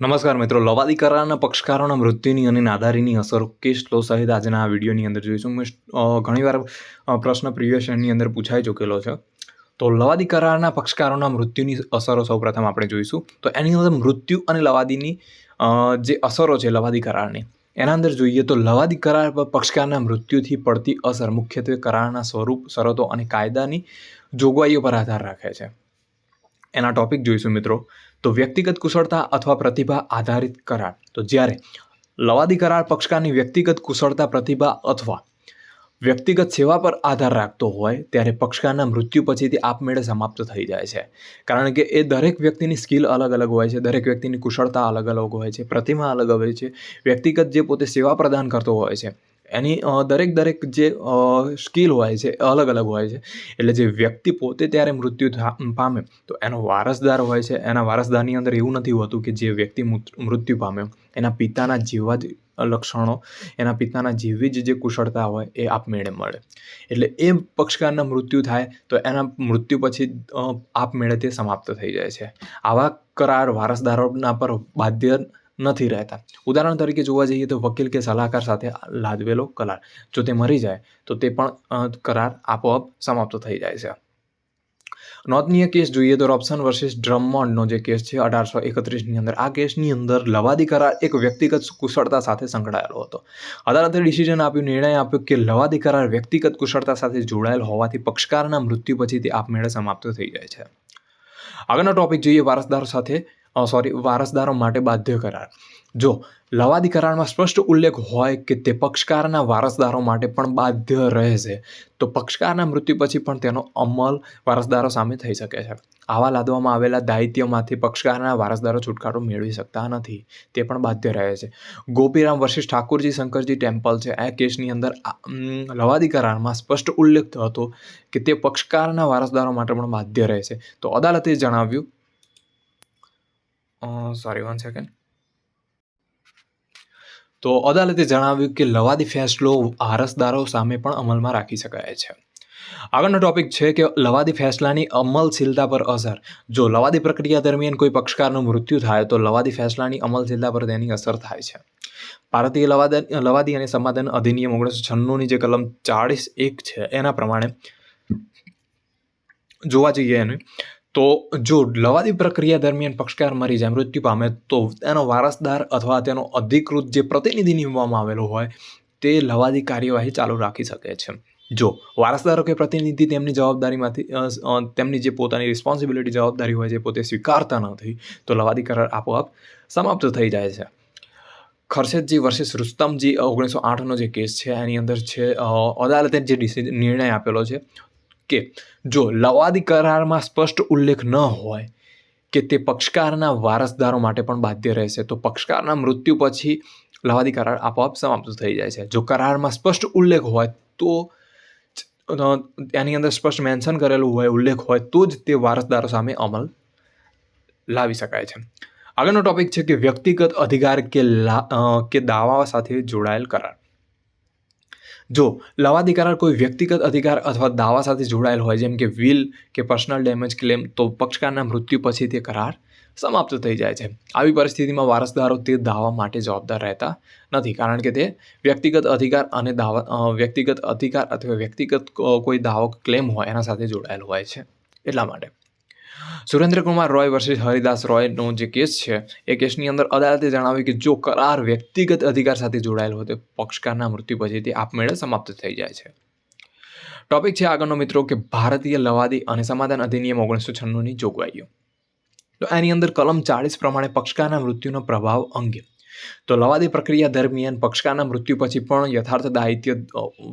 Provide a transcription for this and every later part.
નમસ્કાર મિત્રો લવાદી કરારના પક્ષકારોના મૃત્યુની અને નાદારીની અસરો કેસ લો સહિત આજના આ વિડીયોની અંદર જોઈશું. મેં ઘણીવાર પ્રશ્ન પ્રિવિયસની અંદર પૂછાઈ ચૂકેલો છે. તો લવાદી કરારના પક્ષકારોના મૃત્યુની અસરો સૌપ્રથમ આપણે જોઈશું. તો એની અંદર મૃત્યુ અને લવાદીની જે અસરો છે લવાદી કરારની એના અંદર જોઈએ તો લવાદી કરાર પર પક્ષકારના મૃત્યુથી પડતી અસર મુખ્યત્વે કરારના સ્વરૂપ, શરતો અને કાયદાની જોગવાઈઓ પર આધાર રાખે છે. એના ટોપિક જોઈશું મિત્રો. તો વ્યક્તિગત કુશળતા અથવા પ્રતિભા આધારિત કરાર. તો જ્યારે લવાદી કરાર પક્ષકારની વ્યક્તિગત કુશળતા, પ્રતિભા અથવા વ્યક્તિગત સેવા પર આધાર રાખતો હોય, ત્યારે પક્ષકારના મૃત્યુ પછીથી આપમેળે સમાપ્ત થઈ જાય છે. કારણ કે એ દરેક વ્યક્તિની સ્કિલ અલગ અલગ હોય છે, દરેક વ્યક્તિની કુશળતા અલગ અલગ હોય છે, પ્રતિમા અલગ હોય છે, વ્યક્તિગત જે પોતે સેવા પ્રદાન કરતો હોય છે એની દરેક દરેક જે સ્કિલ હોય છે અલગ અલગ હોય છે. એટલે જે વ્યક્તિ પોતે ત્યારે મૃત્યુ પામે, તો એનો વારસદાર હોય છે. એના વારસદારની અંદર એવું નથી હોતું કે જે વ્યક્તિ મૃત્યુ પામ્યો. એના પિતાના જેવા જ લક્ષણો, એના પિતાના જેવી જ જે કુશળતા હોય, એ આપમેળે મળે. એટલે એ પક્ષકારના મૃત્યુ થાય, તો એના મૃત્યુ પછી આપમેળે તે સમાપ્ત થઈ જાય છે. આવા કરાર વારસદારોના પર બાધ્ય નથી રહેતા. ઉદાહરણ તરીકે જોવા જઈએ તો વકીલ કે સલાહકાર સાથે લાદવેલો કરાર. જો તે મરી જાય, તો તે પણ કરાર આપોઆપ સમાપ્ત થઈ જાય છે. નોંધનીય કેસ જોઈએ તો રોપ્સન વર્સિસ ડ્રમોન્ડનો જે કેસ છે, અઢારસો એકત્રીસની અંદર, આ કેસની અંદર લવાદી કરાર એક વ્યક્તિગત કુશળતા સાથે સંકળાયેલો હતો. અદાલતે ડિસિઝન આપ્યું, નિર્ણય આપ્યો કે લવાદી કરાર વ્યક્તિગત કુશળતા સાથે જોડાયેલ હોવાથી પક્ષકારના મૃત્યુ પછી તે આપમેળે સમાપ્ત થઈ જાય છે. આગળનો ટોપિક જોઈએ વારસદાર સાથે સોરી વારસદારો માટે બાધ્ય કરાર. જો, લવાદી કરારમાં સ્પષ્ટ ઉલ્લેખ હોય કે તે પક્ષકારના વારસદારો માટે પણ બાધ્ય રહેશે, તો પક્ષકારના મૃત્યુ પછી પણ તેનો અમલ વારસદારો સામે થઈ શકે છે. આવા લાદવામાં આવેલા દાયિત્યમાંથી પક્ષકારના વારસદારો છુટકારો મેળવી શકતા નથી. તે પણ બાધ્ય રહે છે. ગોપીરામ વર્ષિષ ઠાકુરજી શંકરજી ટેમ્પલ છે. આ કેસની અંદર લવાદી કરારમાં સ્પષ્ટ ઉલ્લેખ હતો કે તે પક્ષકારના વારસદારો માટે પણ બાધ્ય રહે છે તો અદાલતે જણાવ્યું સોરી વન સેકન્ડ તો અદાલતે જણાવ્યું કે લવાદી ફેસલો વારસદારો સામે પણ અમલમાં રાખી શકાય છે. આગળનો ટોપિક છે કે લવાદી ફેસલાની અમલશીલતા પર અસર. જો લવાદી પ્રક્રિયા દરમિયાન કોઈ પક્ષકારનું મૃત્યુ થાય, તો લવાદી ફેસલાની અમલશીલતા પર તેની અસર થાય છે. ભારતીય લવાદ લવાદી અને સમાધાન અધિનિયમ ઓગણીસો છન્નુંની જે કલમ ચાળીસ એક છે, એના પ્રમાણે જોવા જઈએ એને. તો જો લવાદી પ્રક્રિયા દરમિયાન પક્ષકાર મરી જાય, મૃત્યુ પામે, તો તેનો વારસદાર અથવા તેનો અધિકૃત જે પ્રતિનિધિ નિમવામાં આવેલો હોય, તે લવાદી કાર્યવાહી ચાલુ રાખી શકે છે. જો વારસદારો કે પ્રતિનિધિ તેમની જવાબદારીમાંથી તેમની જે પોતાની રિસ્પોન્સિબિલિટી જવાબદારી હોય છે પોતે સ્વીકારતા નથી તો લવાદી કરાર આપોઆપ સમાપ્ત થઈ જાય છે. ખર્શેદજી વર્ષિસ રુસ્તમજી ઓગણીસો આઠનો જે કેસ છે, એની અંદર છે અદાલતે જે ડિસિઝન નિર્ણય આપેલો છે કે જો લવાદી કરારમાં સ્પષ્ટ ઉલ્લેખ ન હોય કે તે પક્ષકારના વારસદારો માટે પણ બાધ્ય રહેશે, તો પક્ષકારના મૃત્યુ પછી લવાદી કરાર આપોઆપ સમાપ્ત થઈ જાય છે. જો કરારમાં સ્પષ્ટ ઉલ્લેખ હોય તો એની અંદર સ્પષ્ટ મેન્શન કરેલું હોય, ઉલ્લેખ હોય તો જ તે વારસદારો સામે અમલ લાવી શકાય છે. આગળનો ટોપિક છે કે વ્યક્તિગત અધિકાર કે લા કે દાવા સાથે જોડાયેલ કરાર. જો લવાદી કરાર કોઈ વ્યક્તિગત અધિકાર અથવા દાવા સાથે જોડાયેલ હોય, જેમ કે વિલ કે પર્સનલ ડેમેજ ક્લેમ, તો પક્ષકારના મૃત્યુ પછી તે કરાર સમાપ્ત થઈ જાય છે. આવી પરિસ્થિતિમાં વારસદારો તે દાવા માટે જવાબદાર રહેતા નથી, કારણ કે તે વ્યક્તિગત અધિકાર અને દાવા વ્યક્તિગત અધિકાર અથવા વ્યક્તિગત કોઈ દાવો ક્લેમ હોય, એના સાથે જોડાયેલ હોય છે. એટલા માટે. સુરેન્દ્રકુમાર રોય વર્સિસ હરિદાસ રોયનો જે કેસ છે, એ કેસની અંદર અદાલતે જણાવ્યું કે જો કરાર વ્યક્તિગત અધિકાર સાથે જોડાયેલો હોય તો પક્ષકારના મૃત્યુ પછી તે આપમેળે સમાપ્ત થઈ જાય છે. ટોપિક છે આગળનો મિત્રો કે ભારતીય લવાદી અને સમાધાન અધિનિયમ ઓગણીસો છન્નુંની જોગવાઈઓ. તો એની અંદર કલમ ચાળીસ પ્રમાણે પક્ષકારના મૃત્યુનો પ્રભાવ અંગે. તો લવાદી પ્રક્રિયા દરમિયાન પક્ષકારના મૃત્યુ પછી પણ યથાર્થ દાયિત્ય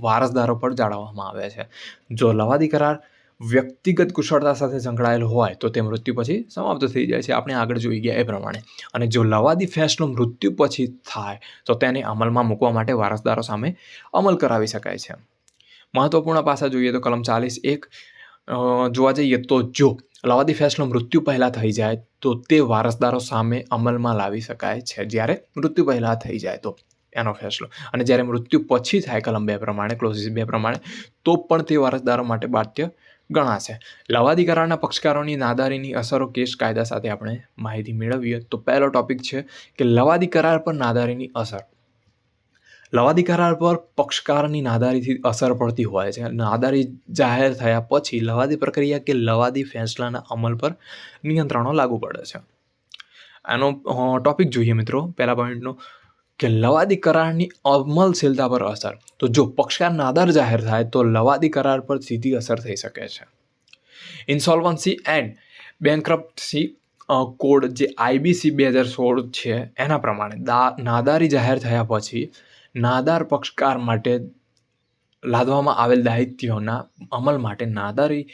વારસદારો પર જાળવવામાં આવે છે. જો લવાદી કરાર વ્યક્તિગત કુશળતા સાથે સંકળાયેલ હોય તો તે મૃત્યુ પછી સમાપ્ત થઈ જાય છે. આપણે આગળ જોઈ ગયા એ પ્રમાણે. અને જો લવાદી ફેસલો મૃત્યુ પછી થાય, તો તેને અમલમાં મૂકવા માટે વારસદારો સામે અમલ કરાવી શકાય છે. મહત્વપૂર્ણ પાસા જોઈએ તો કલમ ચાલીસ એક જોવા જઈએ તો જો લવાદી ફેસલો મૃત્યુ પહેલાં થઈ જાય, તો તે વારસદારો સામે અમલમાં લાવી શકાય છે. જ્યારે મૃત્યુ પહેલાં થઈ જાય તો એનો ફેસલો. અને જ્યારે મૃત્યુ પછી થાય કલમ બે પ્રમાણે ક્લોઝિસ બે પ્રમાણે, તો પણ તે વારસદારો માટે બાધ્ય ગણાશે. લવાદી કરારના પક્ષકારોની નાદારીની અસરો કેસ કાયદા સાથે આપણે માહિતી મેળવીએ તો પહેલો ટોપિક છે કે લવાદી કરાર પર નાદારીની અસર. લવાદી કરાર પર પક્ષકારની નાદારીથી અસર પડતી હોય છે. નાદારી જાહેર થયા પછી લવાદી પ્રક્રિયા કે લવાદી ફેંસલાના અમલ પર નિયંત્રણો લાગુ પડે છે. આનો ટોપિક જોઈએ મિત્રો. પહેલા પોઈન્ટનો કે લવાદી કરારની અમલશીલતા પર અસર. તો જો પક્ષકાર નાદાર જાહેર થાય, તો લવાદી કરાર પર સીધી અસર થઈ શકે છે. ઇન્સોલ્વન્સી એન્ડ બેંકરપ્સી કોડ જે આઈબીસી બે હજાર સોળ છે, એના પ્રમાણે દા, નાદારી જાહેર થયા પછી નાદાર પક્ષકાર માટે લાદવામાં આવેલ દાયિત્વના અમલ માટે નાદારી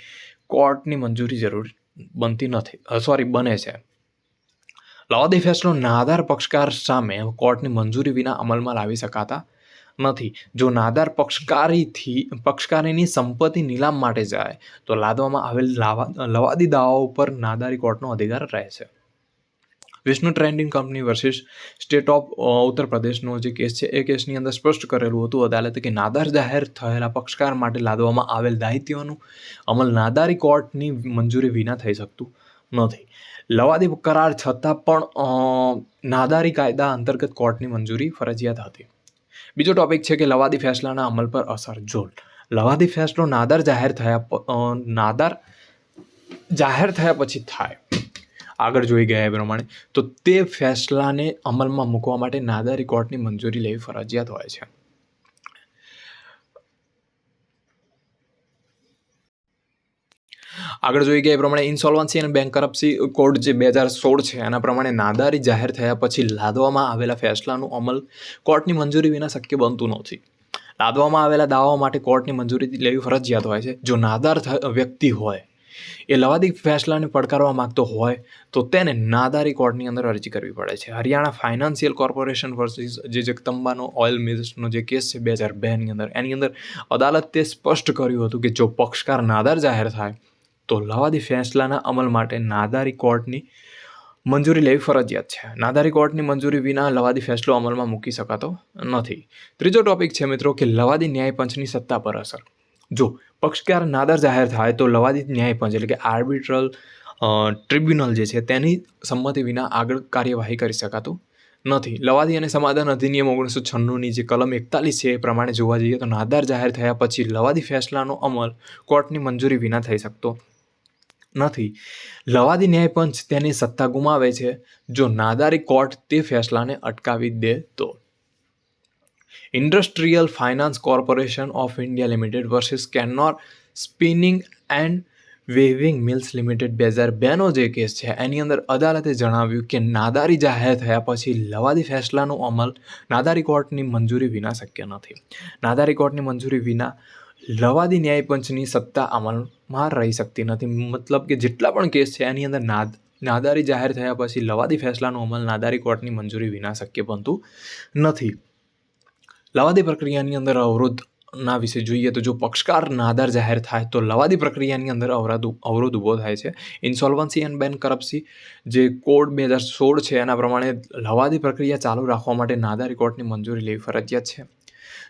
કોર્ટની મંજૂરી જરૂર બનતી નથી સોરી બને છે. લવાદી ફેસલો નાદાર પક્ષકાર સામે કોર્ટની મંજૂરી વિના અમલમાં લાવી શકાતા નથી. જો નાદાર પક્ષકારીથી, પક્ષકારીની સંપત્તિ નીલામ માટે જાય, તો લાદવામાં આવેલ લાવા, લવાદી દાવાઓ પર નાદારી કોર્ટનો અધિકાર રહે છે Vishnu trending company versus state of Uttar પ્રદેશનો જે કેસ છે, એ કેસની અંદર સ્પષ્ટ કરેલું હતું અદાલતે કે નાદાર જાહેર થયેલા પક્ષકાર માટે લાદવામાં આવેલ દાયિત્વનું અમલ નાદારી કોર્ટની મંજૂરી વિના થઈ શકતું નથી. લવાદી કરાર છતાં પણ નાદારી કાયદા અંતર્ગત કોર્ટની મંજૂરી ફરજિયાત હતી. બીજો ટોપિક છે કે લવાદી ફેસલાના અમલ પર અસર જોલ લવાદી ફેસલો નાદાર જાહેર થયા નાદાર જાહેર થયા પછી થાય. આગળ જોઈ ગયા એ પ્રમાણે. તો તે ફેસલાને અમલમાં મૂકવા માટે નાદારી કોર્ટની મંજૂરી લેવી ફરજિયાત હોય છે. આગળ જોઈ ગયા એ પ્રમાણે ઇન્સોલ્વન્સી અને બેંક કરપ્સી કોડ જે બે હજાર સોળ છે, એના પ્રમાણે નાદારી જાહેર થયા પછી લાદવામાં આવેલા ફેસલાનું અમલ કોર્ટની મંજૂરી વિના શક્ય બનતું નથી. લાદવામાં આવેલા દાવાઓ માટે કોર્ટની મંજૂરી લેવી ફરજિયાત હોય છે. જો નાદાર વ્યક્તિ હોય, એ લવાદી ફેસલાને પડકારવા માગતો હોય, તો તેને નાદારી કોર્ટની અંદર અરજી કરવી પડે છે. હરિયાણા ફાઇનાન્શિયલ કોર્પોરેશન વર્સિસ જે જગદંબાનો ઓઇલ મિલ્સનો જે કેસ છે, બે હજાર બેની અંદર, એની અંદર અદાલતે સ્પષ્ટ કર્યું હતું કે જો પક્ષકાર નાદાર જાહેર થાય તો લવાદી ફેસલાના અમલ માટે નાદારી કોર્ટની મંજૂરી લેવી ફરજિયાત છે. નાદારી કોર્ટની મંજૂરી વિના લવાદી ફેસલો અમલમાં મૂકી શકાતો નથી. ત્રીજો ટોપિક છે મિત્રો કે લવાદી ન્યાયપંચની સત્તા પર અસર. જો પક્ષકાર નાદર જાહેર થાય તો લવાદી ન્યાયપંચ એટલે કે આર્બિટ્રલ ટ્રિબ્યુનલ જે છે તેની સંમતિ વિના આગળ કાર્યવાહી કરી શકાતું નથી. લવાદી અને સમાધાન અધિનિયમ ઓગણીસો છન્નુંની જે કલમ એકતાલીસ છે એ પ્રમાણે જોવા જઈએ તો નાદાર જાહેર થયા પછી લવાદી ફેસલાનો અમલ કોર્ટની મંજૂરી વિના થઈ શકતો નથી. લવાદી ન્યાયપંચ તેની સત્તા ગુમાવે છે જો નાદારી કોર્ટ તે ફેસલાને અટકાવી દે તો. Industrial finance corporation of India limited versus Cannanore spinning and weaving mills limited બે હજાર બેનો જે કેસ છે એની અંદર અદાલતે જણાવ્યું કે નાદારી જાહેર થયા પછી લવાદી ફેસલાનો અમલ નાદારી કોર્ટની મંજૂરી વિના શક્ય નથી. નાદારી કોર્ટની મંજૂરી વિના લવાદી ન્યાયપંચની સત્તા અમલમાં રહી શકતી નથી. મતલબ કે જેટલા પણ કેસ છે, એની અંદર નાદ, નાદારી જાહેર થયા પછી લવાદી ફેસલાનો અમલ નાદારી કોર્ટની મંજૂરી વિના શક્ય બનતું નથી. લવાદી પ્રક્રિયાની અંદર અવરોધના વિશે જોઈએ તો જો પક્ષકાર નાદાર જાહેર થાય, તો લવાદી પ્રક્રિયાની અંદર અવરોધ અવરોધ ઊભો થાય છે. ઇન્સોલ્વન્સી એન્ડ બેન કરપ્સી જે કોડ બે હજાર સોળ છે, એના પ્રમાણે લવાદી પ્રક્રિયા ચાલુ રાખવા માટે નાદારી કોર્ટની મંજૂરી લેવી ફરજિયાત છે.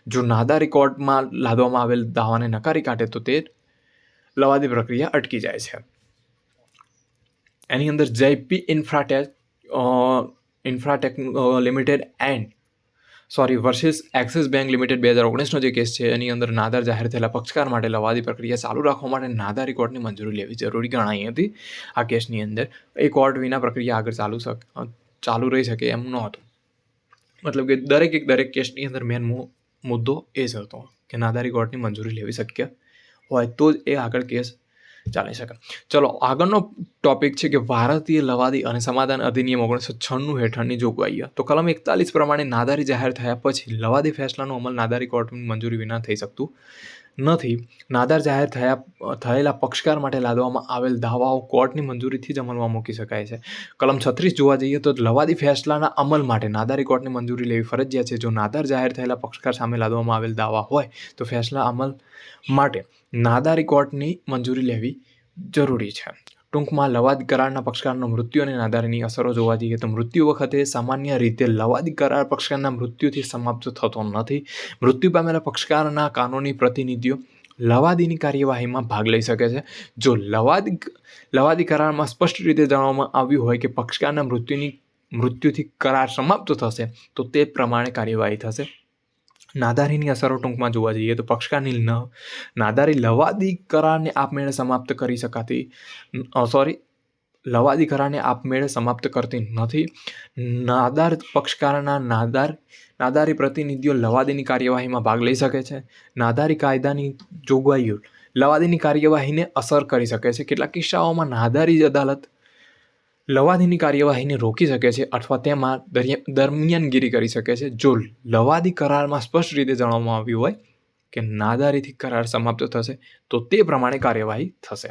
જો નાદારી કોર્ટમાં લાદવામાં આવેલ દાવાને નકારી કાઢે તો તે લવાદી પ્રક્રિયા અટકી જાય છે. એની અંદર Jaypee Infratech Infratech limited and sorry versus Axis bank limited બે હજાર ઓગણીસનો જે કેસ છે, એની અંદર નાદાર જાહેર થયેલા પક્ષકાર માટે લવાદી પ્રક્રિયા ચાલુ રાખવા માટે નાદારી કોર્ટની મંજૂરી લેવી જરૂરી ગણાઈ હતી. આ કેસની અંદર એ કોર્ટ વિના પ્રક્રિયા આગળ ચાલુ શક, ચાલુ રહી શકે એમ નહોતું. મતલબ કે દરેક એક દરેક કેસની અંદર મેન મુદ્દો એ જ હતો કે નાદારી કોર્ટની મંજૂરી લેવી શક્ય હોય તો જ એ આગળ કેસ ચાલી શકે. ચલો, આગળનો ટોપિક છે કે ભારતીય લવાદી અને સમાધાન અધિનિયમ ઓગણીસો છન્નું હેઠળની જોગવાઈઓ. તો કલમ એકતાલીસ પ્રમાણે નાદારી જાહેર થયા પછી લવાદી ફેસલાનો અમલ નાદારી કોર્ટની મંજૂરી વિના થઈ શકતું નથી. નાદાર જાહેર થયા, થયેલા પક્ષકાર માટે લાદવામાં આવેલ દાવાઓ કોર્ટની મંજૂરીથી જ અમલમાં મૂકી શકાય છે. કલમ છત્રીસ જોવા જઈએ તો લવાદી ફેસલાના અમલ માટે નાદારી કોર્ટની મંજૂરી લેવી ફરજિયાત છે. જો નાદાર જાહેર થયેલા પક્ષકાર સામે લાદવામાં આવેલ દાવા હોય, તો ફેસલા અમલ માટે નાદારી કોર્ટની મંજૂરી લેવી જરૂરી છે. ટૂંકમાં લવાદ કરારના પક્ષકારનો મૃત્યુ અને અસરો જોવા જઈએ તો મૃત્યુ વખતે સામાન્ય રીતે લવાદી કરાર પક્ષકારના મૃત્યુથી સમાપ્ત થતો નથી. મૃત્યુ પામેલા પક્ષકારના કાનૂની પ્રતિનિધિઓ લવાદીની કાર્યવાહીમાં ભાગ લઈ શકે છે. જો લવાદ લવાદી કરારમાં સ્પષ્ટ રીતે જણાવવામાં આવ્યું હોય કે પક્ષકારના મૃત્યુની, મૃત્યુથી કરાર સમાપ્ત થશે, તો તે પ્રમાણે કાર્યવાહી થશે. નાદારીની અસરો ટૂંકમાં જોવા જઈએ તો પક્ષકારની ન નાદારી લવાદી કરારને આપમેળે સમાપ્ત કરી શકાતી સોરી લવાદી કરારને આપમેળે સમાપ્ત કરતી નથી. નાદાર પક્ષકારના નાદાર, નાદારી પ્રતિનિધિઓ લવાદીની કાર્યવાહીમાં ભાગ લઈ શકે છે. નાદારી કાયદાની જોગવાઈઓ લવાદીની કાર્યવાહીને અસર કરી શકે છે. કેટલાક કિસ્સાઓમાં નાદારી અદાલત લવાદીની કાર્યવાહીને રોકી શકે છે અથવા તેમાં દરમિયાનગીરી કરી શકે છે. જો લવાદી કરારમાં સ્પષ્ટ રીતે જણાવવામાં આવ્યું હોય કે નાદારીથી કરાર સમાપ્ત થશે, તો તે પ્રમાણે કાર્યવાહી થશે.